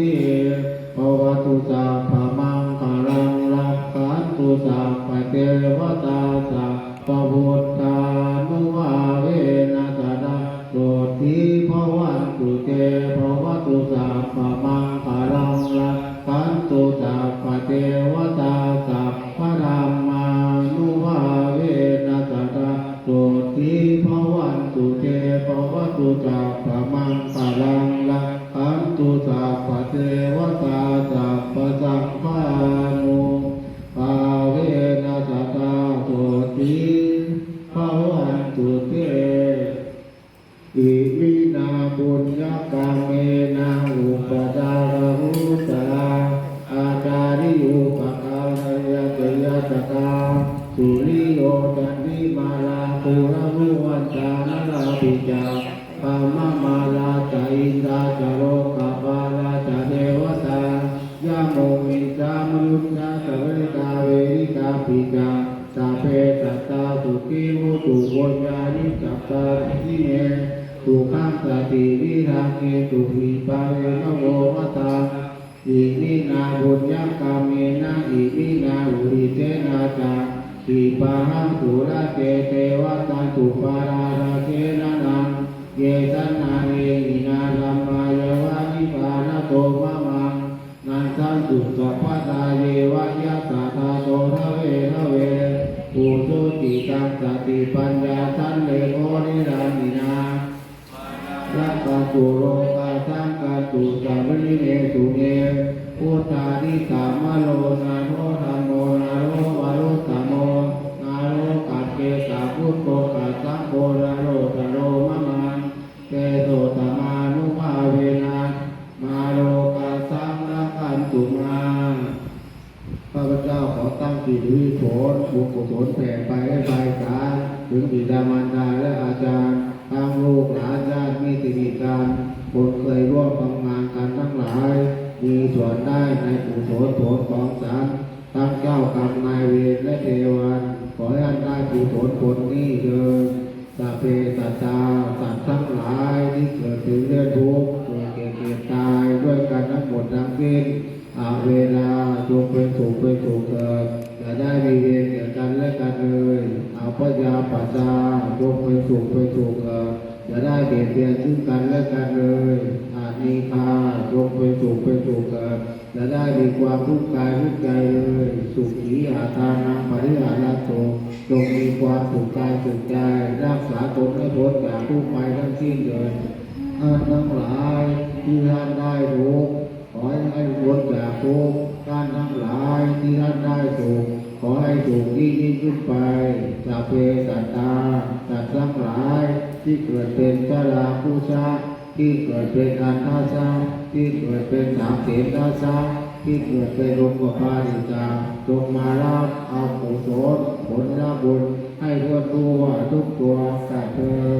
ทิภวตุสัพพมังคารังรักขันตุสัพพเทวตาสัพพพุทธานุภาเวนะสดาโสทิภวันตุเตภวตุสัพพมังคารังรักขันตุสัพพเทวตาสัพพธรรมานุภาเวนะสดาโสทิภวันตุเตภวตุสัพพมังคารังรักขันตุสัพพ ตุเตอิมินาบุญญกรรมเมนะอุปจารหุตาอาจาริโยปกาลยะเตยะตะกาสุริโยจันติมาลาภูระรุวันจานาลาปิจาปามะมาลาจาอินทาจโรกาปาลาจาเทวตายะโมมิจามยุญญาสเวตาเวริกาปิจา ขีมุตุโกญานิจัตตาทิเนสุขังสติวิรังเกตุวิปาเวนโวมตาอิมินาบุญญกรรมเมนะอิมินาอุริเตนะจาอิปะหังสุระเตเทวตาตุปาราราเทนะนังเยตันนาเรนินาลัมมายาวานิปานะโตมะมังนันทันตุสัพพตาเยวะยะตา ปุติตัสติปัญญาทันเลโอนิรานินาสัพพตุโลกาสังกัตุสัมริเนสุเนพุทธานิสามโลนา ตั้งจิตวิโสบุญกุศลแผ่ไปให้ไปสาถึงบิดามารดาและอาจารย์ทางลูกหลานญาติมิตรมีการคนเคยร่วมทำงานกันทั้งหลาย มีส่วนได้ในกุศลผลของสารทั้งเจ้ากรรมนายเวรและเทวันขอให้ท่านได้กุศลผลนี้เดินสัพเพสัตตาสัตว์ทั้งหลายที่เกิดถึงเรื่องทุกข์เกิดแก่เจ็บตายด้วยกันทั้งหมดทั้งสิ้นอาเวลา จงเป็นสุขเป็นสุขเถิดอย่าได้มีเวรแก่กันและกันเลยอาพยาปัจจาจงเป็นสุขเป็นสุขเถิดอย่าได้เบียดเบียนซึ่งกันและกันเลยอาจมีคาจงเป็นสุขเป็นสุขเถิดอย่าได้มีความทุกข์กายทุกข์ใจเลยสุขีอาทานังปริหารัตโตจงมีความสุขกายสุขใจรักษาตนให้พ้นจากทุกข์ภัยทั้งสิ้นเลยท่านทั้งหลายที่ท่านได้ทุกข์ขอให้พ้นจาก ทุกข์ท่านทั้งหลายที่ท่านได้สุขขอให้สุขยิ่งยิ่งขึ้นไปสัพเพสัตตาสัตว์ทั้งหลาย ที่เกิดเป็นชราผู้ชาที่เกิดเป็นอันทาสาที่เกิดเป็นสามเสนทาสาที่เกิดเป็นลมกพาริจาจงมารับเอากุศลผลบุญให้ทั่วตัวทุกตัวกาเธอเพ